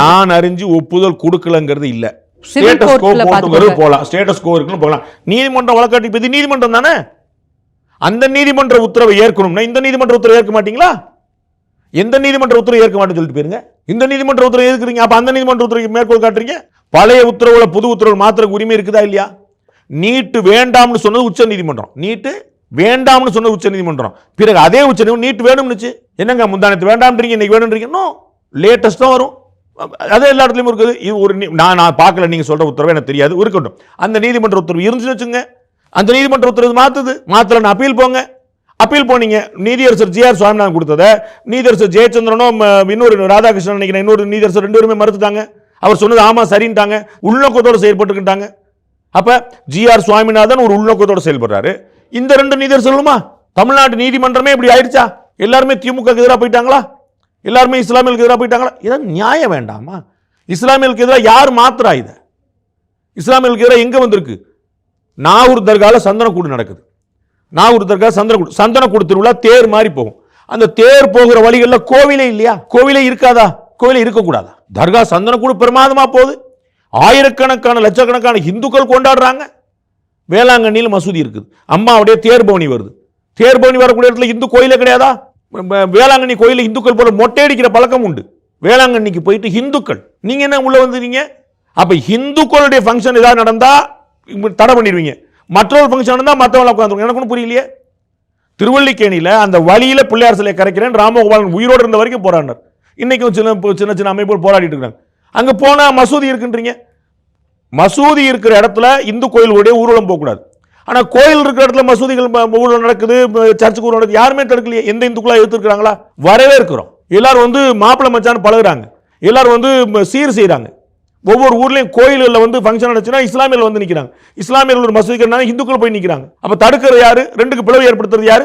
நான் அறிஞ்சு ஒப்புதல் கொடுக்கலங்கிறது இல்ல. ஸ்டேட்டஸ் கோ courtல போட்டு பாத்துக்கோங்க. போகலாம் ஸ்டேட்டஸ் கோ இருக்குன்னு போகலாம் நீதிமன்றம் வழக்காட்டி நீதிமன்றம் தானே? அந்த நீதிமன்ற உத்தரவை ஏற்கணும்னா இந்த நீதிமன்ற உத்தரவை ஏற்க மாட்டீங்களா? எந்த நீதிமன்ற உத்தரவு ஏற்க மாட்டேன்னு சொல்லிட்டு போயிருங்க. இந்த நீதிமன்ற உத்தரவு எதுக்குறீங்க அப்ப அந்த நீதிமன்ற உத்தரவை மேற்கோள் காட்டுறீங்க. பழைய உத்தரவுல புது உத்தரவு மாத்திர உரிமை இருக்குதா இல்லையா? நீட்டு வேண்டாம்னு சொன்னது உச்ச நீதிமன்றம். நீட்டு வேண்டாம்னு சொன்னது உச்ச நீதிமன்றம். பிறகு அதே உச்ச நீதிமன்றம் நீட் வேணும்னுச்சு. என்னங்க முந்தானத்து வேண்டாம்ன்றீங்க இன்னைக்கு வேணும்ன்றீங்க? நோ லேட்டஸ்ட் தான் வரும். அதே எல்லா இடத்துலையும் இருக்குது. இது ஒரு நீ- நான் நான் பார்க்கல நீங்கள் சொல்கிற உத்தரவு எனக்கு தெரியாது. இருக்கட்டும். அந்த நீதிமன்ற உத்தரவு இருந்துச்சுன்னு வச்சுங்க அந்த நீதிமன்ற உத்தரவு மாத்துது. நான் அப்பீல் போங்க. அப்பீல் போனீங்க. நீதியரசர் ஜிஆர் சுவாமிநாதன் கொடுத்ததை. நீதியரசர் ஜெயச்சந்திரனும் இன்னொரு ராதாகிருஷ்ணன் நினைக்கிறேன் இன்னொரு நீதியரசர் ரெண்டு பேருமே மறுத்துட்டாங்க. அவர் சொன்னது ஆமாம் சரின்ட்டாங்க. உள்நோக்கத்தோடு செயல்பட்டுக்கிட்டாங்க. அப்போ ஜிஆர் சுவாமிநாதன் ஒரு உள்நோக்கத்தோடு செயல்படுறாரு. இந்த ரெண்டு நீதியரசர்களுமா? தமிழ்நாட்டு நீதிமன்றமே இப்படி ஆயிடுச்சா? எல்லாருமே திமுக எதிராக போயிட்டாங்களா? எல்லாருமே இஸ்லாமியர்களுக்கு எதிராக போயிட்டாங்களா? இதான் நியாயம் வேண்டாமா? இஸ்லாமியர்களுக்கு எதிராக யார் மாத்திரா இதை? இஸ்லாமியர்களுக்கு எதிராக எங்கே வந்திருக்கு? நாகூர் தர்காவில் சந்தனக்கூடு நடக்குது. நாகூர் தர்கா சந்தனக்கூடு சந்தனக்கூடு திருவிழா தேர் மாதிரி போகும். அந்த தேர் போகிற வழிகளில் கோவிலே இல்லையா? கோவிலே இருக்காதா? கோவிலே இருக்கக்கூடாதா? தர்கா சந்தனக்கூடு பிரமாதமாக போகுது. ஆயிரக்கணக்கான லட்சக்கணக்கான இந்துக்கள் கொண்டாடுறாங்க. வேளாங்கண்ணியில் மசூதி இருக்குது. அம்மாவுடைய தேர்பவனி வருது. தேர்போனி வரக்கூடிய இடத்துல இந்து கோயிலே கிடையாதா? வேளாங்கண்ணி கோயிலில் இந்துக்கள் போல மொட்டை அடிக்கிற பழக்கம் உண்டு. வேளாங்கண்ணிக்கு போயிட்டு ஹிந்துக்கள். நீங்க என்ன உள்ள வந்துறீங்க அப்ப ஹிந்துக்களுடைய ஃபங்க்ஷன் ஏதாவது நடந்தா தடை பண்ணிடுவீங்க. மற்றொரு ஃபங்க்ஷன் நடந்தால் மற்றவங்கள உட்காந்துருங்க எனக்கு ஒன்றும் புரியலையே. திருவள்ளிக்கேணியில் அந்த வழியில் பிள்ளையார் சிலையை கரைக்கிறேன். ராமகோபாலன் உயிரோடு இருந்த வரைக்கும் போராடினார். இன்னைக்கும் சின்ன சின்ன சின்ன அமைப்புகள் போராடிட்டு இருக்காங்க. அங்கே போனால் மசூதி இருக்குன்றீங்க. மசூதி இருக்கிற இடத்துல இந்து கோயிலுடைய ஊர்வலம் போகக்கூடாது. ஆனால் கோயில் இருக்கிற இடத்துல மசூதிகள் ஊழல் நடக்குது சர்ச்சுக்கு ஊழல் நடக்குது. யாருமே தடுக்கலையே. எந்த இந்துக்களா எடுத்துருக்காங்களா வரவே இருக்கிறோம் எல்லாரும் வந்து மாப்பிள்ளை மச்சான் பழகுறாங்க. எல்லாரும் வந்து சீர் செய்கிறாங்க ஒவ்வொரு ஊர்லேயும் கோயில்களில் வந்து ஃபங்க்ஷன் நடந்துச்சுன்னா இஸ்லாமியர்கள் வந்து நிற்கிறாங்க இஸ்லாமியர்கள் ஒரு மசூதிக்கிறனால இந்துக்கள் போய் நிற்கிறாங்க அப்போ தடுக்கிறது யார்? ரெண்டுக்கு பிளவு ஏற்படுத்துறது யார்?